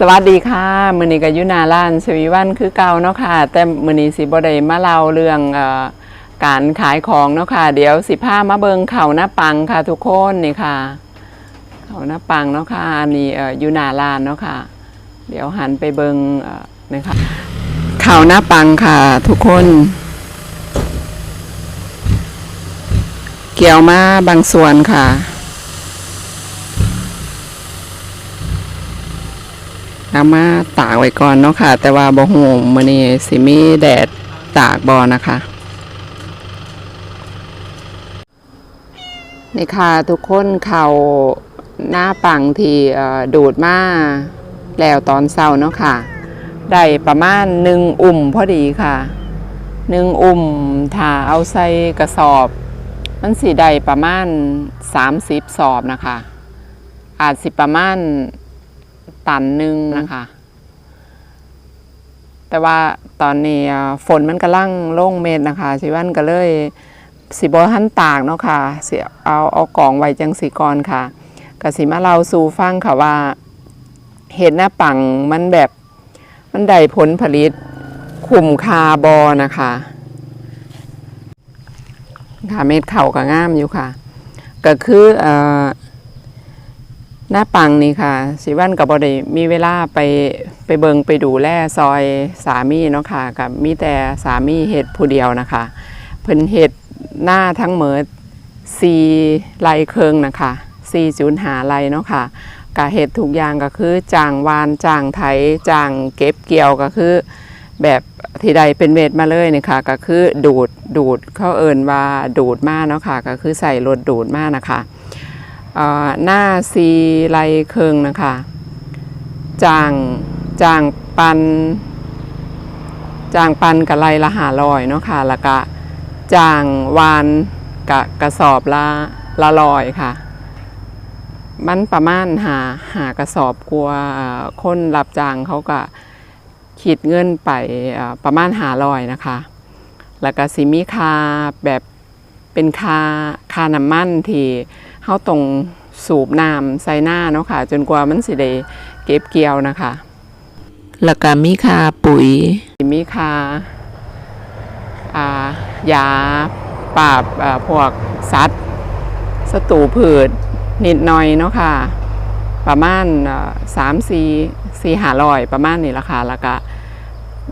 สวัสดีค่ะมือนี้ก็อยุนาล้านสวีวันคือเก่าเนาะค่ะ แต่มือนี้สิบ่ได้มาเล่าเรื่องอการขายของเนาะค่ะ เดี๋ยวสิพามาเบิงเขาหน้าปังค่ะ ทุกคนนี่ค่ะ เขาหน้าปังเนาะค่ะอันนี้ยุนาลานเนาะค่ะ เดี๋ยวหันไปเบิงเนี่ค่ะเขาหน้าปังค่ะ ทุกคน เกี่ยวมาบางส่วนค่ะ เอามาตากไว้ก่อนเนาะค่ะ แต่ว่าบ่ฮู้มื้อนี้สิมีแดดตากบ่นะคะนี่ค่ะทุกคนเขาหน้าปังที่ดูดมาแล้วตอนเช้าเนาะค่ะ ได้ประมาณหนึ่งอุ่มพอดีค่ะหนึ่งอุ่มถ้าเอาใส่กระสอบ มันสิได้ประมาณ 30 สอบนะคะ อาจสิประมาณ ตันหนึ่งนะคะ แต่ว่าตอนนี้ฝนมันกำลังโล่งเม็ดนะคะสิวันก็เลยสิบอทันตากเนาะค่ะสิเอาเอากล่องไว้จังสีกรค่ะกสิมาเราสู่ฟังค่ะว่าเห็ดหน้าปังมันแบบมันได้ผลผลิตคุ้มคาบอนะคะค่ะเม็ดเข่าก็งามอยู่ค่ะ ก็คือเอ่อ หน้าปังนี่ค่ะสิวันกับบอดมีเวลาไปไปเบิงไปดูแลซอยสามีเนาะค่ะกับมีแต่สามีเฮ็ดผู้เดียวนะคะเพิ่นเฮ็ดหน้าทั้งเหมิดซีไลเคิงนะคะซีจูนหาไลเนาะค่ะกะเฮ็ดทุกอย่างก็คือจางวานจางไถจางเก็บเกี่ยวก็คือ แบบที่ใดเป็นเม็ดมาเลยนี่ค่ะก็คือดูดดูดเขาเอินว่าดูดมากเนาะค่ะก็คือใส่รถดูดมากนะคะ หน้าซีไลเคิงนะคะจางจางปันจางปันกับไลละหาลอยเนาะค่ะแล้วก็จางวานกับกระสอบละละลอยค่ะ มันประมาณหาหากระสอบกลัวคนรับจางเขาก็คิดเงินไปประมาณหาลอยนะคะ แล้วก็สิมีคาแบบเป็นคาคาน้ำมันที่ เฮาตรงสูบน้ำใส่หน้าเนาะค่ะ จนกว่ามันสิได้เก็บเกี่ยวนะคะ แล้วก็มีคาปุ๋ย มีคาอ่ายาปราบอ่าพวกสัตว์ศัตรูพืชนิดหน่อยเนาะค่ะ ประมาณอ่าสามสี่สี่หาลอยประมาณนี้ละค่ะแล้วก็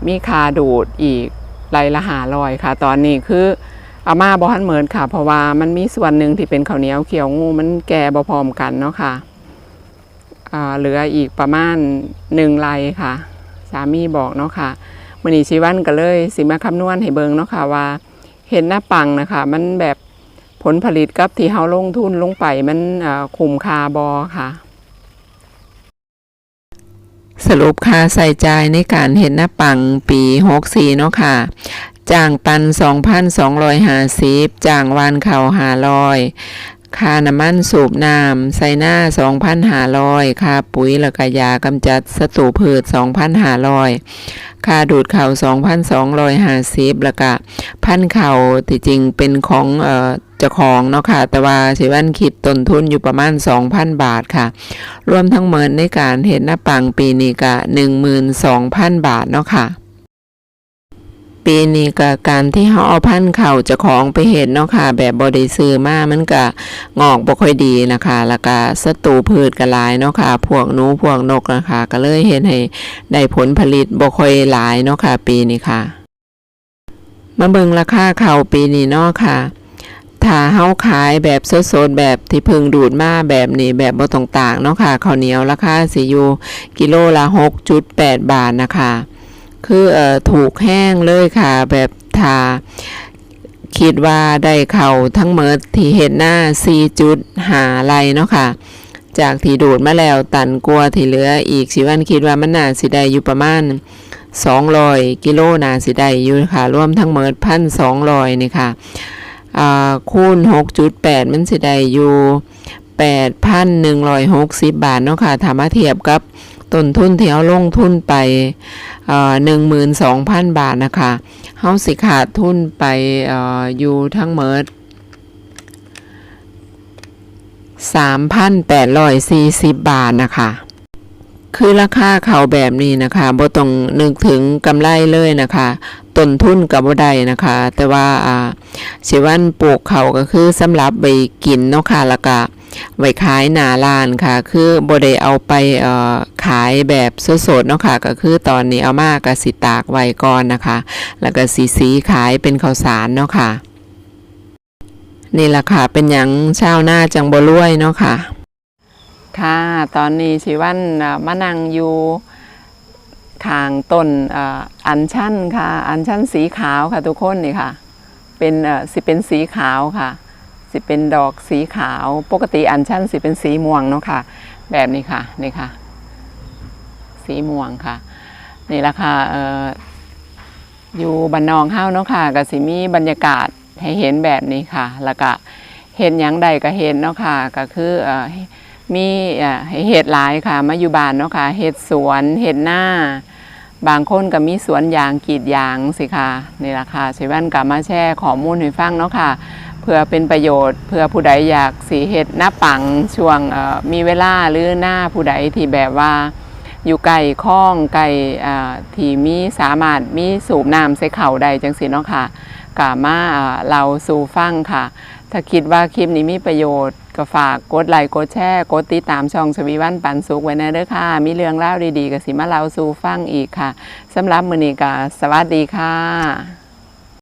มีคาดูดอีกไรละหาลอยค่ะ ตอนนี้คือ อามาบอฮันเหมือนค่ะ เพราะว่ามันมีส่วนหนึ่งที่เป็นข้าวเหนียวเขียวงูมันแก่บ่พร้อมกันเนาะค่ะอ่าเหลืออีกประมาณหนึ่งไรค่ะ สามีบอกเนาะค่ะมือนีชีวันก็เลยสิมาคำนวณให้เบิงเนาะค่ะว่าเห็นหน้าปังนะคะ มันแบบผลผลิตกับที่เฮาลงทุนลงไปมันคุ้มค่าบอค่ะ สรุปค่าใส่ใจในการเห็นหน้าปังปี64เนาะค่ะ จ้างปัน2,250จ้างวานเข่า500ค่าน้ำมันสูบน้ำใส่หน้า2,500ค่าปุ๋ยแล้วก็ยากำจัดศัตรูพืช2,500ค่าดูดเข่า2,250แล้วก็พันเข่าที่จริงเป็นของเอ่อจ้าของเนาะค่ะ แต่ว่าสิวันคิดต้นทุนอยู่ประมาณ 2,000 บาทค่ะ รวมทั้งหมดในการเห็นหน้าปังปีนี้ก็12,000 บาทเนาะค่ะ ปีนี้ก็การที่เขาเอาพันเข่าจะของไปเห็นเนาะค่ะ แบบบริซื้อมามันก็งอกบ่ค่อยดีนะคะ แล้วก็ศัตรูพืชก็หลายเนาะค่ะ พวกหนูพวกนกนะคะ ก็เลยเห็นให้ได้ผลผลิตบ่ค่อยหลายเนาะค่ะ ปีนี้ค่ะ มาเบิ่งราคาเข่าปีนี้เนาะค่ะถ้าเฮาขายแบบสดๆแบบที่พิ่งดูดมาแบบนี้แบบบ่างต่างเนาะค่ะข้าวเหนียวราคาสิอยู่กิโลละ 6.8 บาทนะคะ คือเอ่อถูกแห้งเลยค่ะ แบบทาคิดว่าได้เข่าทั้งเมิดที่เห็นหน้า4จุดหาไรเนาะค่ะ จากที่ดูดมาแล้วตันกลัวที่เหลืออีกสิวันคิดว่ามันน่าสิได้อยู่ประมาณ200กิโลน่าสิได้อยู่ค่ะรวมทั้งเมิดพันสองรอยนี่ค่ะอ่าคูณ 6.8 มันสิได้อยู่ 8,160 บาทเนาะค่ะถ้ามาเทียบกับ ต้นทุนที่เราลงทุนไปหนึ่งหมื่นสองพันบาทนะคะเฮาสิขาดทุนไปออยู่ทั้งเมิดสามพันแปดร้อยสี่สิบบาทนะคะ คือราคาเขาแบบนี้นะคะบ่ต้องนึกถึงกำไรเลยนะคะต้นทุนกับบ่ได้นะคะ แต่ว่าอ่าสิวันปลูกเขาก็คือสำหรับไปกินเนาะค่ะแล้วก็ ไว้ขายหนาร้านค่ะ คือบ่ได้เอาไปเอ่อขายแบบสดๆเนาะค่ะ ก็คือตอนนี้เอามาก็สิตากไว้ก่อนนะคะ แล้วก็สีสีขายเป็นข้าวสารเนาะค่ะ นี่แหละค่ะ เป็นหยังเชาวนาจังบ่รวยเนาะค่ะ ค่ะ ตอนนี้ชิวันอ่ามานั่งอยู่ข้างต้นอ่าอัญชันค่ะ อัญชันสีขาวค่ะทุกคนนี่ค่ะ เป็นเอ่อสิเป็นสีขาวค่ะ สิเป็นดอกสีขาว ปกติอัญชันสิเป็นสีม่วงเนาะค่ะ แบบนี้ค่ะนี่ค่ะ สีม่วงค่ะ นี่ละค่ะออยู่บันนองเฮ้าวเนาะค่ะก็สิมีบรรยากาศให้เห็นแบบนี้ค่ะ แล้วก็เห็นหยังใดก็เห็นเนาะค่ะ ก็คืออมีเห็ดหลายค่ะ มาอยู่บ้านเนาะค่ะเห็ดสวนเห็ดหน้า บางคนก็มีสวนยางกีดยางสิค่ะนี่ละค่ะสิวันกับมาแชร์ข้อมูลให้ฟังเนาะค่ะ เพื่อเป็นประโยชน์ เพื่อผู้ใดอยากสีเห็ดหน้าปังช่วงมีเวลาหรือหน้าผู้ใดที่แบบว่า อยู่ไกลคลองไกลอ่ที่มีสามารถมีสูบน้ำใส่เข่าใดจังสิเนาะค่ะกามาอ่าเราสู่ฟังค่ะ ถ้าคิดว่าคลิปนี้มีประโยชน์ก็ฝากกดไลค์กดแชร์กดติดตามช่องชวีวันปันสุขไว้นะเด้อค่ะ มีเรื่องเล่าดีๆก็สิมาเล่าสู่ฟังอีกค่ะสำหรับมือนี้ก็สวัสดีค่ะ